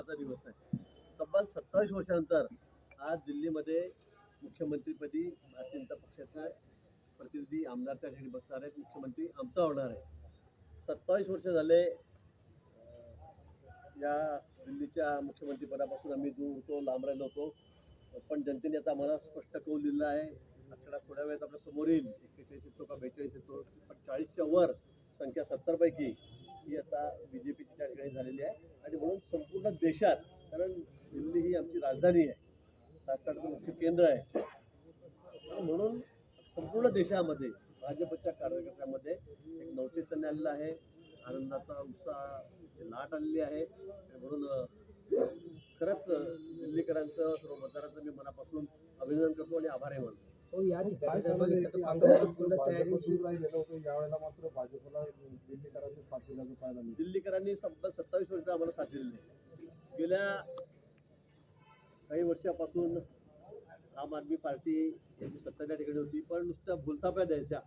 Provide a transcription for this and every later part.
महत्त्वाचा दिवस आहे. तब्बल सत्तावीस वर्षानंतर आज दिल्लीमध्ये मुख्यमंत्रीपदी भारतीय जनता पक्षाचा प्रतिनिधी आमदार त्या ठिकाणी बसणार आहेत. मुख्यमंत्री आमचा होणार आहे. सत्तावीस वर्ष झाले या दिल्लीच्या मुख्यमंत्रीपदापासून आम्ही दूर होतो लांब राहिलो होतो. पण जनतेने आता मला स्पष्ट कौल दिलेला आहे आठवडा थोड्या वेळात आपल्यासमोर येईल. एक्केचाळीस येतो का बेचाळीस येतो? पण चाळीसच्या वर संख्या सत्तरपैकी ही आता बी जे पीची त्या ठिकाणी झालेली आहे. आणि म्हणून संपूर्ण देशात कारण दिल्ली ही आमची राजधानी आहे राजकारणाचं मुख्य केंद्र आहे. म्हणून संपूर्ण देशामध्ये भाजपच्या कार्यकर्त्यामध्ये एक नवचैतन्य आलेलं आहे आनंदाचा उत्साह लाट आलेली आहे. म्हणून खरंच दिल्लीकरांचं सर्व मतदारांचं मी मनापासून अभिनंदन करतो आणि आभार मानतो हो या ठिकाणी जर बघितलं तर पूर्ण यावेळेला मात्र भाजपला दिल्लीकरांनी साथ दिल्याचं पाहायला मिळतं दिल्लीकरांनी तब्बल सत्तावीस वर्ष आम्हाला साथ दिलेली आहे गेल्या काही वर्षापासून आम आदमी पार्टी यांची सत्ता त्या ठिकाणी होती पण नुसत्या भुलताप्या द्यायच्या.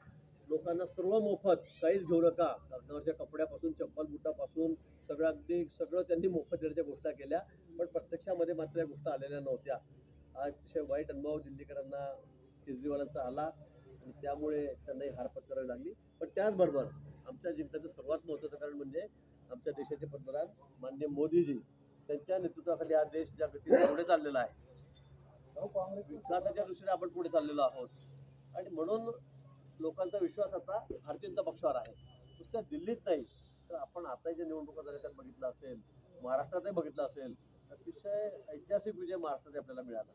लोकांना सर्व मोफत काहीच घेऊ नका. लग्नावरच्या कपड्यापासून चप्पल बुटापासून सगळं अगदी सगळं त्यांनी मोफत देण्याच्या घोषणा केल्या पण प्रत्यक्षामध्ये मात्र या गोष्टी आलेल्या नव्हत्या. अतिशय वाईट अनुभव दिल्लीकरांना केजरीवालांचा आला आणि त्यामुळे त्यांनाही हार पत्करावी लागली. पण त्याचबरोबर आमच्या जिंकण्याचं सर्वात महत्त्वाचं कारण म्हणजे आमच्या देशाचे पंतप्रधान माननीय मोदीजी त्यांच्या नेतृत्वाखाली हा देश ज्या गतीने पुढे चाललेला आहे विकासाच्या दृष्टीने आपण पुढे चाललेलो आहोत. आणि म्हणून लोकांचा विश्वास आता भारतीय जनता पक्षावर आहे. नुसत्या दिल्लीत नाही तर आपण आता ज्या निवडणुका झाल्या त्यात बघितलं असेल महाराष्ट्रातही बघितलं असेल अतिशय ऐतिहासिक विजय महाराष्ट्रात आपल्याला मिळाला.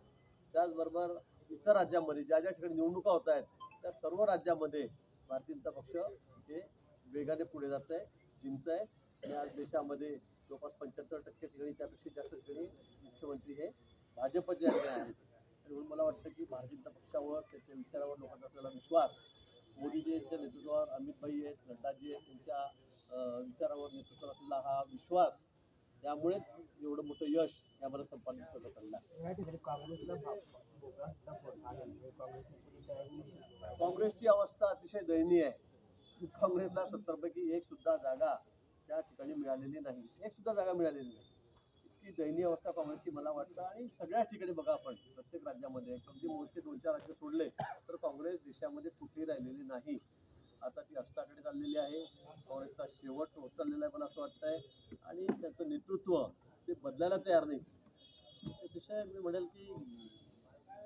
त्याचबरोबर इतर राज्यामध्ये ज्या ज्या ठिकाणी निवडणुका होत आहेत त्या सर्व राज्यामध्ये भारतीय जनता पक्ष हे वेगाने पुढे जात आहे जिंकत आहे. आणि आज देशामध्ये जवळपास पंच्याहत्तर टक्के ठिकाणी त्यापेक्षा जास्त ठिकाणी मुख्यमंत्री हे भाजपचे आहेत म्हणून मला वाटतं की भारतीय जनता पक्षावर त्याच्या विचारावर लोकांचा आपल्याला विश्वास. मोदीजी यांच्या नेतृत्वावर अमितभाई आहेत नड्डाजी आहेत त्यांच्या विचारावर नेतृत्वावर असलेला हा विश्वास. त्यामुळेच एवढं मोठं यश यामध्ये संपादित करत चाललं. म्हणजे काँग्रेसची अवस्था अतिशय दयनीय आहे. काँग्रेसला सत्तरपैकी एक सुद्धा जागा त्या ठिकाणी मिळालेली नाही. एक सुद्धा जागा मिळालेली नाही. इतकी दयनीय अवस्था काँग्रेसची मला वाटतं. आणि सगळ्याच ठिकाणी बघा आपण प्रत्येक राज्यामध्ये. अगदी मोठे दोन चार राज्य सोडले तर काँग्रेस देशामध्ये कुठेही राहिलेली नाही. आता ती अस्ताकडे चाललेली आहे. काँग्रेसचा शेवट होत चाललेला आहे मला असं वाटतंय. आणि त्यांचं नेतृत्व बदलायला तयार नाही. अतिशय मी म्हणेल की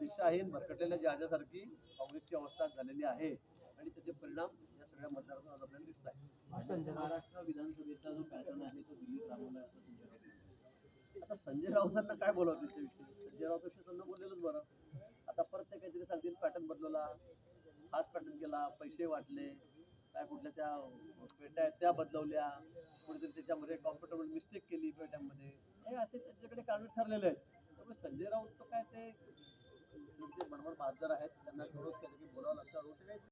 दिशाहीन भरकटलेल्या जहाजासारखी काँग्रेसची अवस्था झालेली आहे आणि त्याचे परिणाम या सगळ्या मतदारांना आज आपल्याला दिसत आहे. महाराष्ट्र विधानसभेचा जो पॅटर्न आहे तो दिल्लीत राबवला आहे आता संजय राऊतांना काय बोलावं त्याच्याविषयी संजय राऊत त्यांना बोललेलंच बरं. आता परत ते काहीतरी सांगतील पॅटर्न बदलवला हाच पॅटर्न केला पैसे वाटले. काय कुठल्या त्या पेट्या आहेत त्या बदलवल्या. कुठेतरी त्याच्यामध्ये कॉम्फर्टेबल मिस्टेक केली पेट्यांमध्ये. हे असे त्यांच्याकडे कारण ठरलेले आहेत. त्यामुळे संजय राऊत तर काय ते जे बडबड बहादर आहेत त्यांना थोडंच काहीतरी बोलावं लागतं.